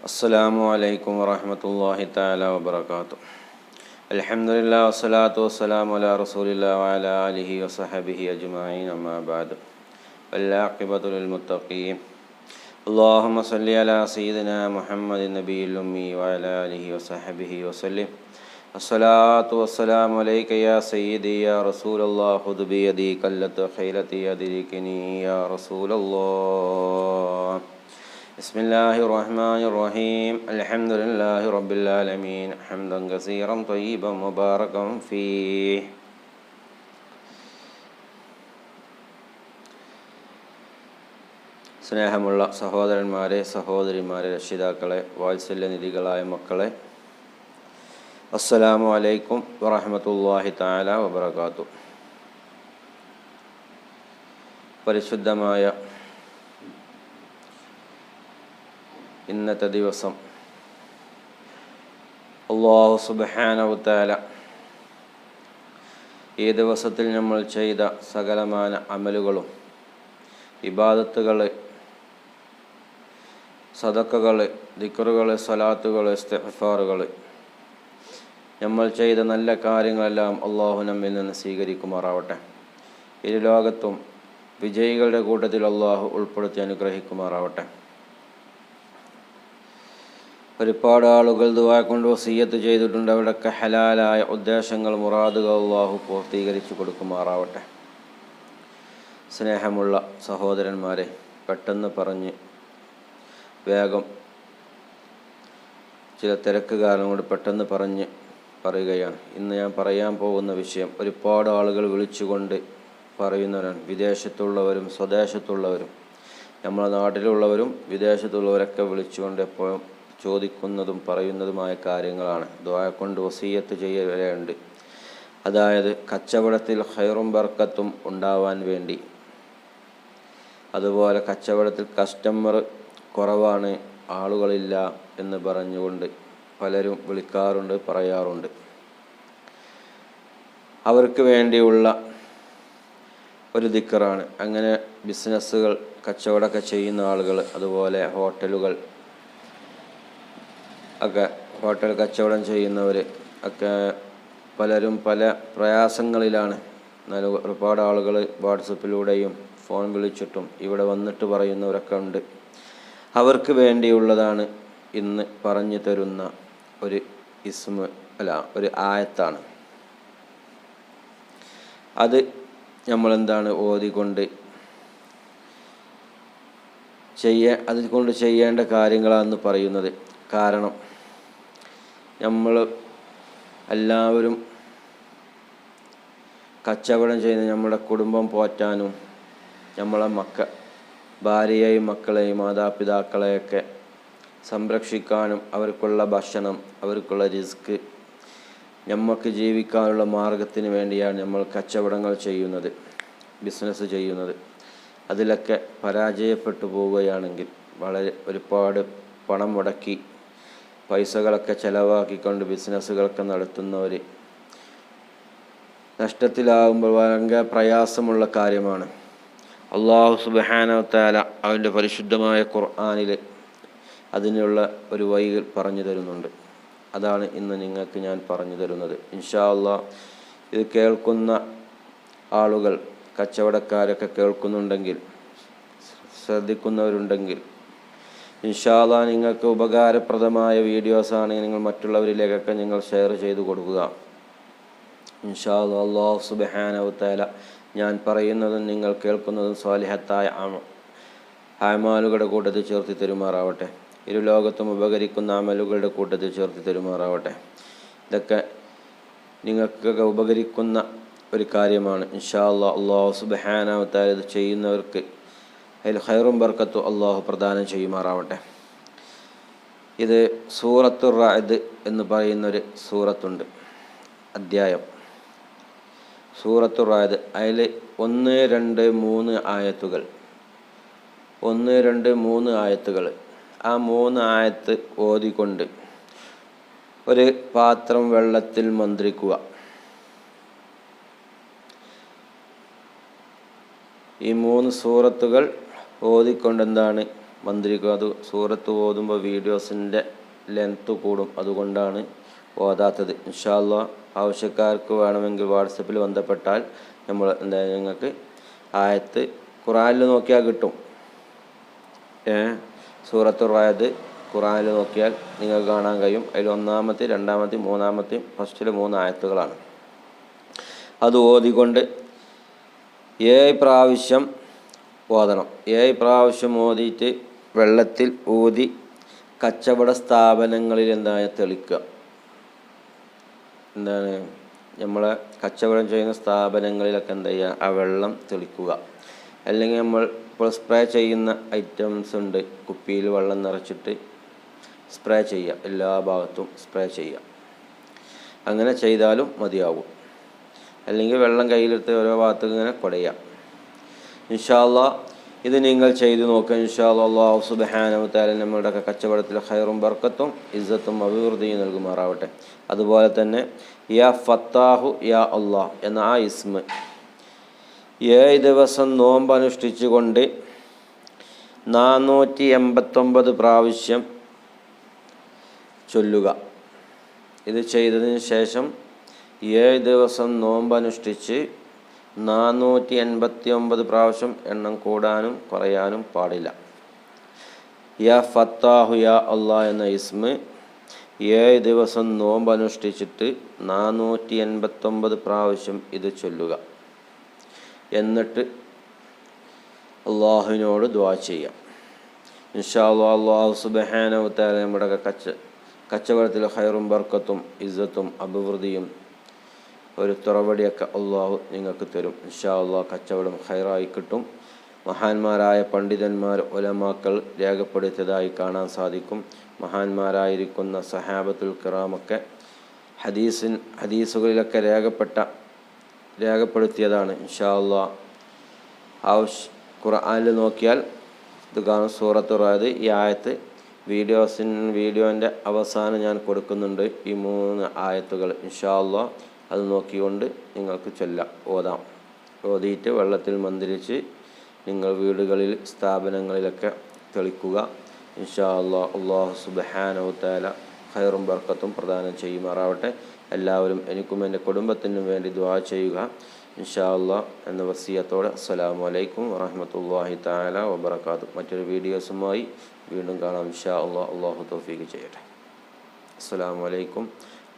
السلام عليكم ورحمة الله تعالى وبركاته. الحمد لله والصلاة والسلام على رسول الله وعلى آله وصحبه أجمعين أما بعد. والعاقبة للمتقين. اللهم صل على سيدنا محمد النبي الأمي وعلى آله وصحبه وسلم. الصلاة والسلام عليك يا سيدي يا رسول الله خذ بيدي كلة خيلتي يدركني يا رسول الله. بسم الله الرحمن الرحيم الحمد لله رب العالمين حمدا كثيرا طيبا مباركا فيه സ്നേഹമുള്ള സഹോദരന്മാരെ സഹോദരിമാരെ രക്ഷിതാക്കളെ വാത്സല്യനിധികളായ മക്കളെ അസ്സലാമു അലൈക്കും വറഹമത്തല്ലാഹി താല വബർക്കാത്തു പരിശുദ്ധമായ ഇന്നത്തെ ദിവസം. അള്ളാഹു സുബാനവുത്താല ഈ ദിവസത്തിൽ നമ്മൾ ചെയ്ത സകലമാന അമലുകളും ഇബാദത്തുകൾ സദക്കകൾ ദിക്കറുകൾ സലാത്തുകൾ സ്റ്റെഫാറുകൾ നമ്മൾ ചെയ്ത നല്ല കാര്യങ്ങളെല്ലാം അള്ളാഹു നമ്മിൽ നിന്ന് സ്വീകരിക്കുമാറാവട്ടെ. ഇരു ലോകത്തും വിജയികളുടെ കൂട്ടത്തിൽ അള്ളാഹു ഉൾപ്പെടുത്തി അനുഗ്രഹിക്കുമാറാവട്ടെ. ഒരുപാട് ആളുകൾ ദുവാ കൊണ്ട് വസീയത്ത് ചെയ്തിട്ടുണ്ട്. അവിടെയൊക്കെ ഹലാലായ ഉദ്ദേശങ്ങൾ മുറാദുകൾ അള്ളാഹു പൂർത്തീകരിച്ചു കൊടുക്കുമാറാവട്ടെ. സ്നേഹമുള്ള സഹോദരന്മാരെ പെട്ടെന്ന് പറഞ്ഞ് വേഗം ചില തിരക്ക് കാരണം കൊണ്ട് പെട്ടെന്ന് പറഞ്ഞ് പറയുകയാണ്. ഇന്ന് ഞാൻ പറയാൻ പോകുന്ന വിഷയം ഒരുപാട് ആളുകൾ വിളിച്ചുകൊണ്ട് പറയുന്നവരാണ്. വിദേശത്തുള്ളവരും സ്വദേശത്തുള്ളവരും നമ്മുടെ നാട്ടിലുള്ളവരും വിദേശത്തുള്ളവരൊക്കെ വിളിച്ചുകൊണ്ട് എപ്പോഴും ചോദിക്കുന്നതും പറയുന്നതുമായ കാര്യങ്ങളാണ്. ദ്വായ കൊണ്ട് വസീയത്ത് ചെയ്യലുണ്ട്. അതായത് കച്ചവടത്തിൽ ഹൈറും ബർക്കത്തും ഉണ്ടാവാൻ വേണ്ടി. അതുപോലെ കച്ചവടത്തിൽ കസ്റ്റമർ കുറവാണ് ആളുകളില്ല എന്ന് പറഞ്ഞുകൊണ്ട് പലരും വിളിക്കാറുണ്ട് പറയാറുണ്ട്. അവർക്ക് വേണ്ടിയുള്ള ഒരു ദിക്കറാണ്. അങ്ങനെ ബിസിനസ്സുകൾ കച്ചവടമൊക്കെ ചെയ്യുന്ന ആളുകൾ അതുപോലെ ഹോട്ടലുകൾ ഒക്കെ ഹോട്ടൽ കച്ചവടം ചെയ്യുന്നവർ ഒക്കെ പലരും പല പ്രയാസങ്ങളിലാണ്. എന്നാലും ഒരുപാട് ആളുകൾ വാട്സപ്പിലൂടെയും ഫോൺ വിളിച്ചിട്ടും ഇവിടെ വന്നിട്ട് പറയുന്നവരൊക്കെ ഉണ്ട്. അവർക്ക് വേണ്ടിയുള്ളതാണ് ഇന്ന് പറഞ്ഞു തരുന്ന ഒരു ഇസ്മ അല്ല ഒരു ആയത്താണ്. അത് നമ്മളെന്താണ് ഓതിക്കൊണ്ട് ചെയ്യ അതുകൊണ്ട് ചെയ്യേണ്ട കാര്യങ്ങളാണെന്ന് പറയുന്നത്. കാരണം നമ്മൾ എല്ലാവരും കച്ചവടം ചെയ്യുന്ന നമ്മുടെ കുടുംബം പോറ്റാനും നമ്മളെ മക്ക ഭാര്യയെയും മക്കളെയും മാതാപിതാക്കളെയൊക്കെ സംരക്ഷിക്കാനും അവർക്കുള്ള ഭക്ഷണം അവർക്കുള്ള റിസ്ക് നമുക്ക് ജീവിക്കാനുള്ള മാർഗത്തിന് വേണ്ടിയാണ് നമ്മൾ കച്ചവടങ്ങൾ ചെയ്യുന്നത് ബിസിനസ് ചെയ്യുന്നത്. അതിലൊക്കെ പരാജയപ്പെട്ടു പോവുകയാണെങ്കിൽ വളരെ ഒരുപാട് പണം മുടക്കി പൈസകളൊക്കെ ചിലവാക്കിക്കൊണ്ട് ബിസിനസ്സുകളൊക്കെ നടത്തുന്നവർ നഷ്ടത്തിലാകുമ്പോൾ ഭയങ്കര പ്രയാസമുള്ള കാര്യമാണ്. അള്ളാഹു സുബാനവത്താല അവന്റെ പരിശുദ്ധമായ ഖുർആാനിൽ അതിനുള്ള ഒരു വഴി പറഞ്ഞു തരുന്നുണ്ട്. അതാണ് ഇന്ന് നിങ്ങൾക്ക് ഞാൻ പറഞ്ഞു തരുന്നത്. ഇൻഷാ അള്ളാ ഇത് കേൾക്കുന്ന ആളുകൾ കച്ചവടക്കാരൊക്കെ കേൾക്കുന്നുണ്ടെങ്കിൽ ശ്രദ്ധിക്കുന്നവരുണ്ടെങ്കിൽ ഇൻഷാല്ല നിങ്ങൾക്ക് ഉപകാരപ്രദമായ വീഡിയോസാണ് നിങ്ങൾ മറ്റുള്ളവരിലേക്കൊക്കെ നിങ്ങൾ ഷെയർ ചെയ്ത് കൊടുക്കുക. ഇൻഷാല്ല അള്ളാഹു സുബഹാനവുത്താല ഞാൻ പറയുന്നതും നിങ്ങൾ കേൾക്കുന്നതും സ്വാലിഹത്തായ അമലുകളുടെ കൂട്ടത്തിൽ ചേർത്തി തരുമാറാവട്ടെ. ഇരു ലോകത്തും ഉപകരിക്കുന്ന അമലുകളുടെ കൂട്ടത്തിൽ ചേർത്തി തരുമാറാവട്ടെ. ഇതൊക്കെ നിങ്ങൾക്കൊക്കെ ഉപകരിക്കുന്ന ഒരു കാര്യമാണ്. ഇൻഷാ അള്ളാഹു സുബഹാനവത്താല ഇത് ചെയ്യുന്നവർക്ക് അതിൽ ഖൈറും ബർക്കത്തും അള്ളാഹു പ്രദാനം ചെയ്യുമാറാവട്ടെ. ഇത് സൂറത്തു റായത് എന്ന് പറയുന്നൊരു സൂറത്തുണ്ട്. അദ്ധ്യായം. സൂറത്തു റായത് അതിൽ ഒന്ന് രണ്ട് മൂന്ന് ആയത്തുകൾ. ഒന്ന് രണ്ട് മൂന്ന് ആയത്തുകൾ. ആ മൂന്ന് ആയത്ത് ഓതിക്കൊണ്ട് ഒരു പാത്രം വെള്ളത്തിൽ മന്ത്രിക്കുക. ഈ മൂന്ന് സൂറത്തുകൾ ഓതിക്കൊണ്ട് എന്താണ് മന്ത്രിക്കും അത് സൂറത്ത് ഓതുമ്പോൾ വീഡിയോസിന്റെ ലെങ്ത്ത് കൂടും. അതുകൊണ്ടാണ് ഓതാത്തത്. ഇൻഷാല്ല ആവശ്യക്കാർക്ക് വേണമെങ്കിൽ വാട്സപ്പിൽ ബന്ധപ്പെട്ടാൽ നമ്മൾ എന്താ നിങ്ങൾക്ക് ആയത്ത് ഖുറാനിൽ നോക്കിയാൽ കിട്ടും. ഏ? സൂറത്ത് റായത് ഖുറാനിൽ നോക്കിയാൽ നിങ്ങൾക്ക് കാണാൻ കഴിയും. അതിൽ ഒന്നാമത്തെ രണ്ടാമത്തെ മൂന്നാമത്തെ ഫസ്റ്റിൽ മൂന്ന് ആയത്തുകളാണ്. അത് ഓതിക്കൊണ്ട് ഏ പ്രാവശ്യം ഓതണം ഏഴ് പ്രാവശ്യം ഓതിയിട്ട് വെള്ളത്തിൽ ഊതി കച്ചവട സ്ഥാപനങ്ങളിൽ എന്തായ തെളിക്കുക? എന്താണ്? നമ്മളെ കച്ചവടം ചെയ്യുന്ന സ്ഥാപനങ്ങളിലൊക്കെ എന്താ ചെയ്യുക? ആ വെള്ളം തെളിക്കുക. അല്ലെങ്കിൽ നമ്മൾ ഇപ്പോൾ സ്പ്രേ ചെയ്യുന്ന ഐറ്റംസ് ഉണ്ട്. കുപ്പിയിൽ വെള്ളം നിറച്ചിട്ട് സ്പ്രേ ചെയ്യുക. എല്ലാ ഭാഗത്തും സ്പ്രേ ചെയ്യുക. അങ്ങനെ ചെയ്താലും മതിയാകും അല്ലെങ്കിൽ വെള്ളം കയ്യിലെടുത്ത് ഓരോ ഭാഗത്തും ഇങ്ങനെ കുടയുക. ഇൻഷാല്ല ഇത് നിങ്ങൾ ചെയ്തു നോക്കുക ഇൻഷാല്ല അള്ളാഹു സുബഹാനവത്താല നമ്മളുടെ കച്ചവടത്തിൽ ഹൈറും ബർക്കത്തും ഇസ്സത്തും അഭിവൃദ്ധിയും നൽകുമാറാവട്ടെ. അതുപോലെ തന്നെ യാ ഫത്താഹു യാ അള്ളാഹ് എന്ന ആ ഇസ്മ ഏഴ് ദിവസം നോമ്പ് അനുഷ്ഠിച്ചുകൊണ്ട് നാനൂറ്റി എൺപത്തൊമ്പത് പ്രാവശ്യം ചൊല്ലുക. ഇത് ചെയ്തതിന് ശേഷം ഏഴ് ദിവസം നോമ്പ് അനുഷ്ഠിച്ച് നാനൂറ്റി എൺപത്തി ഒമ്പത് പ്രാവശ്യം എണ്ണം കൂടാനും കുറയാനും പാടില്ല. യാ ഫത്താഹു യാ അള്ളാ എന്ന ഇസ്മ ഏഴ് ദിവസം നോമ്പ് അനുഷ്ഠിച്ചിട്ട് നാനൂറ്റി എൺപത്തൊമ്പത് പ്രാവശ്യം ഇത് ചൊല്ലുക. എന്നിട്ട് അള്ളാഹുവിനോട് ദ്വാ ചെയ്യാം. ഇൻഷാ അള്ളാഹ് അള്ളാഹു സുബഹാനവത്താല നമ്മുടെ കച്ച കച്ചവടത്തിൽ ഹൈറും ബർക്കത്തും ഇസ്സത്തും അഭിവൃദ്ധിയും ഒരു തുറവടിയൊക്കെ അള്ളാഹു നിങ്ങൾക്ക് തരും. ഇൻഷാ അള്ളാഹ് കച്ചവടം ഹൈറായി കിട്ടും. മഹാന്മാരായ പണ്ഡിതന്മാർ ഒലമാക്കൾ രേഖപ്പെടുത്തിയതായി കാണാൻ സാധിക്കും. മഹാന്മാരായിരിക്കുന്ന സഹാബത്തുൽ കിറാമൊക്കെ ഹദീസിൻ ഹദീസുകളിലൊക്കെ രേഖപ്പെട്ട രേഖപ്പെടുത്തിയതാണ്. ഇൻഷാ അള്ളാ ആവശ്യ ഖുർആാനിൽ നോക്കിയാൽ ഇത് കാണും സൂറത്ത് റായത് ഈ ആയത്ത് വീഡിയോസിൻ വീഡിയോന്റെ അവസാനം ഞാൻ കൊടുക്കുന്നുണ്ട്. ഈ മൂന്ന് ആയത്തുകൾ ഇൻഷാ അള്ളാഹ് അത് നോക്കിക്കൊണ്ട് നിങ്ങൾക്ക് ചൊല്ലാം. ഓതാം. ഓതിയിട്ട് വെള്ളത്തിൽ മന്ദിരിച്ച് നിങ്ങൾ വീടുകളിൽ സ്ഥാപനങ്ങളിലൊക്കെ തെളിക്കുക. ഇൻഷാ അള്ളാ അള്ളാഹു സുബഹാനവുത്താല ഖൈറും ബർക്കത്തും പ്രദാനം ചെയ്യുമാറാവട്ടെ. എല്ലാവരും എനിക്കും എന്റെ കുടുംബത്തിനും വേണ്ടി ദ്വാ ചെയ്യുക. ഇൻഷാ അള്ളാ എന്ന വസീയത്തോടെ അസ്സലാമു അലൈക്കും വറഹമത്തല്ലാഹി താല വബർക്കാത്തു മറ്റൊരു വീഡിയോസുമായി വീണ്ടും കാണാം. ഇൻഷാ അള്ളാഹ് അള്ളാഹു തൗഫീഖ് ചെയ്യട്ടെ. അസ്സലാമു അലൈക്കും